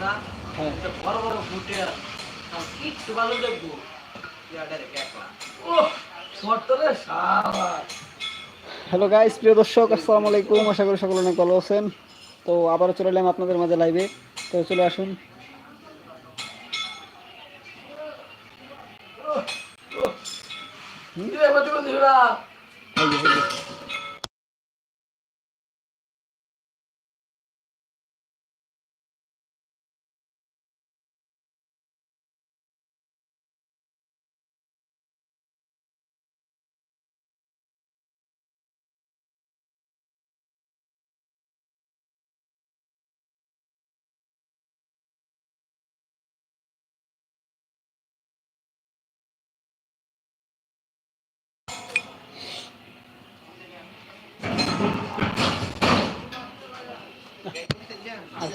হ্যাঁ। বড় বড় ফুটে ভালো দেখব। হ্যালো গাইস প্রিয় দর্শক আসসালামু আলাইকুম। আশা করি সকলে অনেক ভালো আছেন। তো আবারও চলে এলাম আপনাদের মাঝে লাইভে তো চলে আসুন। দিবে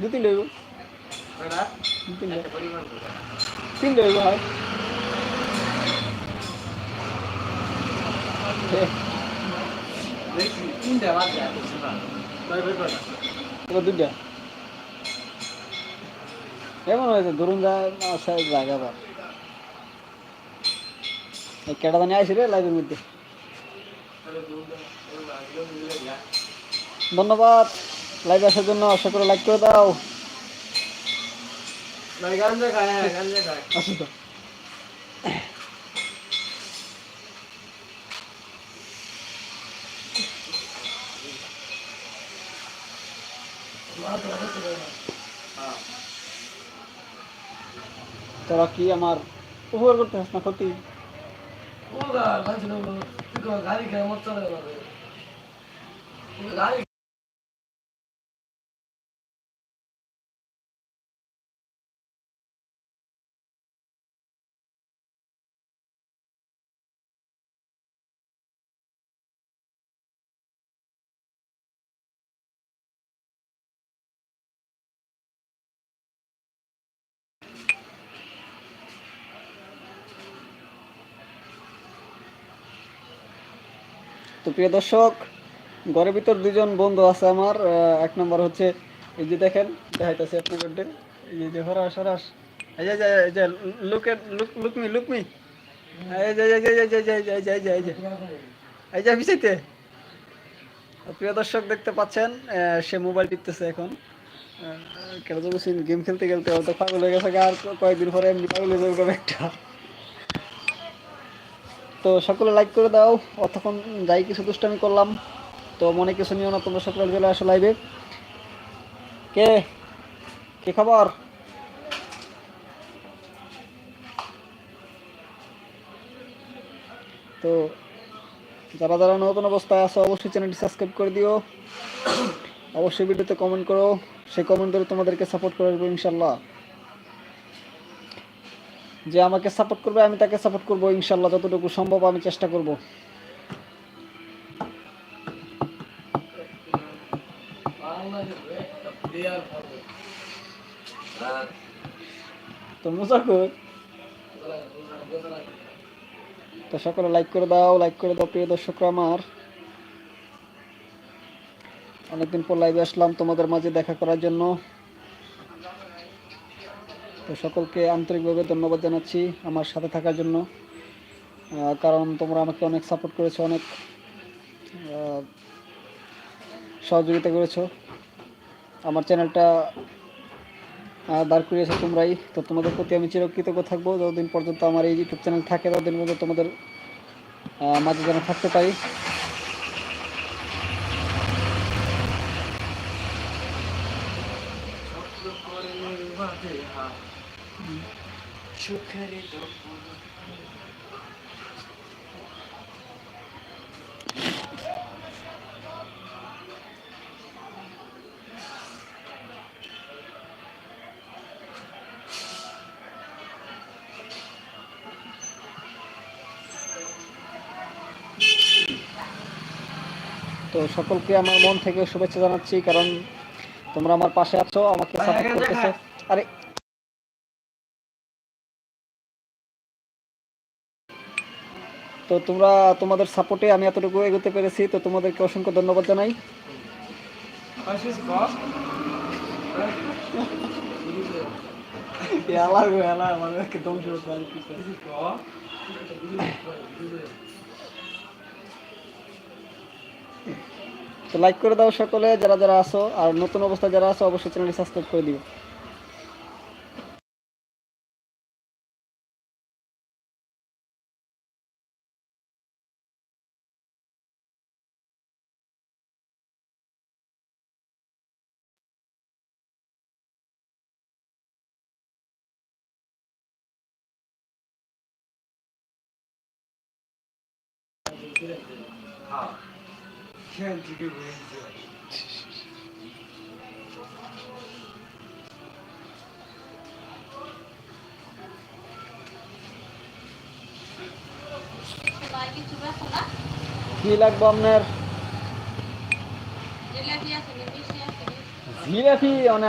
দু তিন ডেইব তিন ডেইব হয় দুটা এমন হয়েছে ধরুন জায়গা বা কেটা দানি আসি রে লাইভের মধ্যে। ধন্যবাদ। লাইভ আসার জন্য আশা করে লাইক করে দাও। আসুন তো। তোরা কি আমার উপকার করতে না ক্ষতি? গাড়ি গাড়ি তো প্রিয় দর্শক ঘরের ভিতর দুজন বন্ধু আছে আমার এক নম্বর হচ্ছে এই যে দেখেন দেখাইতেছে আপনাদের এই যে হরাস হরাস এই যে এই যে look look look me look me এই যে এই যে এই যে এই যে এই যে এই যে এই যে এই যে বিছাইতে প্রিয় দর্শক দেখতে পাচ্ছেন সে মোবাইল টিপতেছে এখন কেন গেম খেলতে খেলতে হয়তো পাগল হয়ে গেছে আর কয়েকদিন পরে এমনি পাগল হয়ে যাবে একটা তো সকলে লাইক করে দাও। অতক্ষণ যাই, কিছু দুষ্টামি করলাম। তো মনে কিছু নিও না, তোমরা সকলে চলে আসো লাইভে কে? কি খবর? তো যারা যারা নতুন অবস্থায় আছো, অবশ্যই চ্যানেলটি সাবস্ক্রাইব করে দিও। অবশ্যই ভিডিওতে কমেন্ট করো। সেই কমেন্ট করে তোমাদেরকে সাপোর্ট করে দেবো ইনশাল্লাহ যে আমাকে সাপোর্ট করবে, আমি তাকে সাপোর্ট করব, ইনশাল্লাহ যতটুকু সম্ভব আমি চেষ্টা করব। তো তো সকলে লাইক করে দাও লাইক করে দাও, প্রিয় দর্শকরা আমার। অনেকদিন পর লাইভে আসলাম তোমাদের মাঝে দেখা করার জন্য। তো সকলকে আন্তরিকভাবে ধন্যবাদ জানাচ্ছি আমার সাথে থাকার জন্য। কারণ তোমরা আমাকে অনেক সাপোর্ট করেছ, অনেক সহযোগিতা করেছ। আমার চ্যানেলটা দাঁড় করিয়েছো তোমরাই। তো তোমাদের প্রতি আমি চিরকৃতজ্ঞ থাকব। যতদিন পর্যন্ত আমার এই ইউটিউব চ্যানেল থাকে, ততদিন পর্যন্ত তোমাদের মাঝে যেন থাকতে পারি স্বপ্ন করে মাঝে হাত তো সকলকে আমার মন থেকে শুভেচ্ছা জানাচ্ছি, কারণ তোমরা আমার পাশে আছো, আমাকে সাপোর্ট করতেছো। আরে তো তোমরা তোমাদের সাপোর্টে আমি এতটুকু এগোতে পেরেছি তো তোমাদেরকে অসংখ্য ধন্যবাদ জানাই। তো লাইক করে দাও সকলে যারা যারা আসো আর নতুন অবস্থায় যারা আছো অবশ্যই চ্যানেলটি সাবস্ক্রাইব করে দিও। খেয়াল থেকে কি লাগবে আপনার? জিলাপি মানে